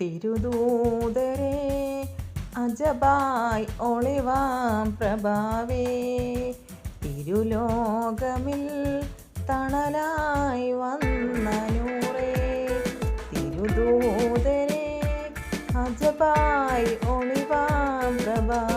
തിരുദൂതരെ അജബായ് ഒളിവാം പ്രഭാവേ. തിരുലോകമിൽ തണലായി വന്ന നൂറേ. തിരുദൂതരെ അജബായ് ഒളിവാം പ്രഭാവേ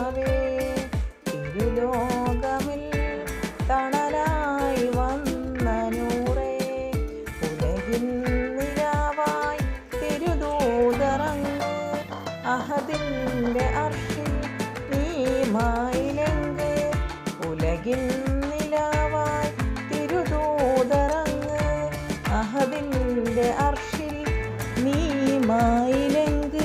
ഉലകിൻ നിലാവായി തിരുദൂതറങ്ങ്. അഹദിന്റെ അർഷിൽ നീമായിലെങ്ക്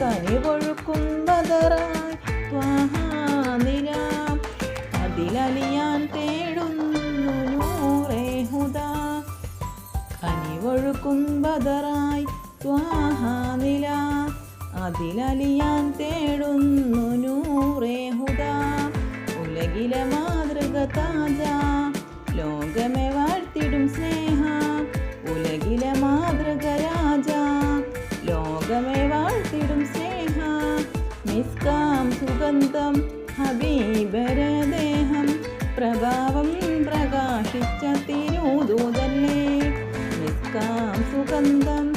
കനിവൊഴുക്കും ബദറായി ത്വാഹാനിലാം അതിലലിയാൻ തേടുന്നു നൂറേ ഹുദാ. കനിവൊഴുക്കും ബദറായി ത്വാഹാനില അതിലലിയാൻ തേടുന്നു നൂറേ ഹുദാ ഉലകിലെ മാതൃക താജ ലോകമെ വാഴ്ത്തിടും സ്നേഹ ഉലകിലെ മാതൃക രാജ. ലോകമേ വാഴ്ത്തിടും സ്നേഹ നിസ്കാം സുഗന്ധം ഹബീബരദേഹം പ്രഭാവം പ്രകാശിച്ച തിരുദൂതല്ലേ നിസ്കാം സുഗന്ധം.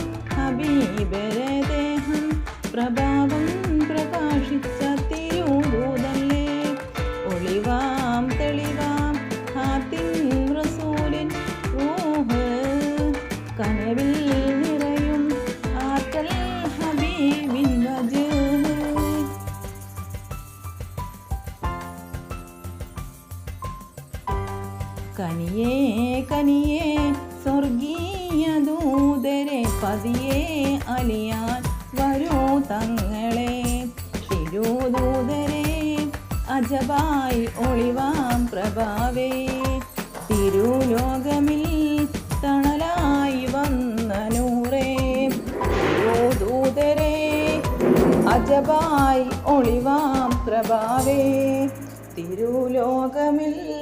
കനിയേ കനിയേ സ്വർഗീയ ദൂതരെ പതിയെ അലിയാൻ വരൂ തങ്ങളെ. തിരുദൂതരെ അജബായി ഒളിവാം പ്രഭാവേ. തിരുലോകമിൽ തണലായി വന്ന നൂറേ. തിരുദൂതരെ അജബായി ഒളിവാം പ്രഭാവേ. തിരുലോകമിൽ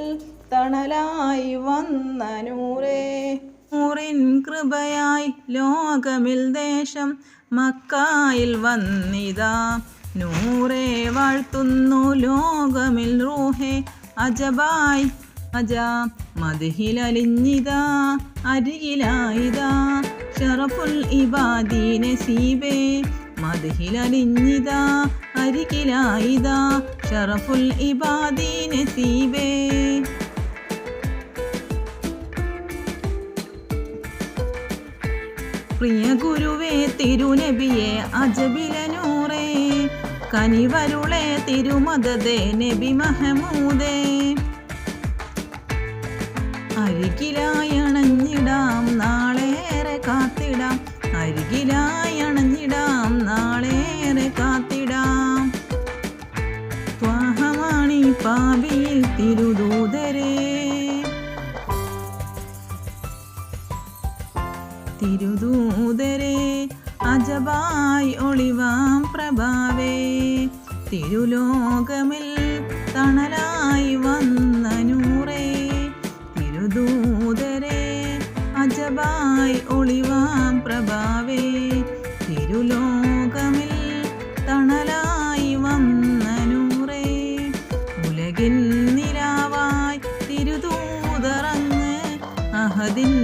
തണലായി വന്ന നൂറേ. നൂറിൻ കൃപയായി ലോകമിൽ ദേശം മക്കായിൽ വന്നിതാ. നൂറേ വാഴ്ത്തുന്നു ലോകമിൽ റൂഹേ. അജബായി അജ മതിഹിലലിഞ്ഞിതാ അരികിലായിതാ. ഷറഫുൽ ഇബാദീനെ സീബേ മതിഹിലലിഞ്ഞിതാ അരികിലായിതാ. ഷറഫുൽ ഇബാദീനെ സീബേ. പ്രിയ ഗുരുവേ തിരുനബിയെ അജബില നൂറേ കനിവരുളെ തിരുമതേ നബി മഹമൂദേ. അരികിലായണഞ്ഞിടാം നാളേറെ കാത്തിടാം. അരികിലായണഞ്ഞിടാം നാളേറെ കാത്തിടാം. ത്വാഹമാണി പാപിയിൽ തിരുദൂതരേ തിരുദൂതരെ അജബായി ഒളിവാം പ്രഭാവേ. തിരുലോകമിൽ തണലായി വന്ന നൂറേ തിരുദൂതരെ അജബായി ഒളിവാം പ്രഭാവേ. തിരുലോകമിൽ തണലായി വന്ന നൂറേ ഉലകിൻ നിരാവായി തിരുദൂതറങ്ങ് അഹദിന്റെ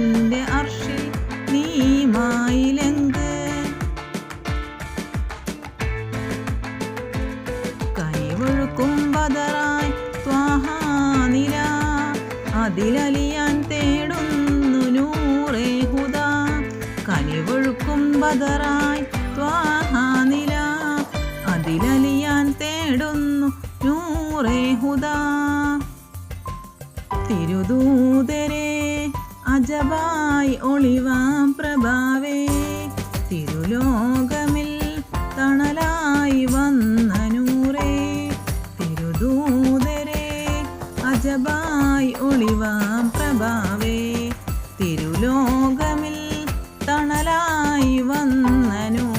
അതിലലിയാൻ തേടുന്നു നൂറേ ഹുദാ. കനിവൊഴുക്കും ബദറായി ത്വാഹാനില അതിലലിയാൻ തേടുന്നു നൂറേ ഹുദാ. തിരുദൂതരെ അജബായി ഒളിവാം പ്രഭാവേ രാജബായ് ഒളിവാം പ്രഭാവേ. തിരുലോകമിൽ തണലായി വന്നനോ.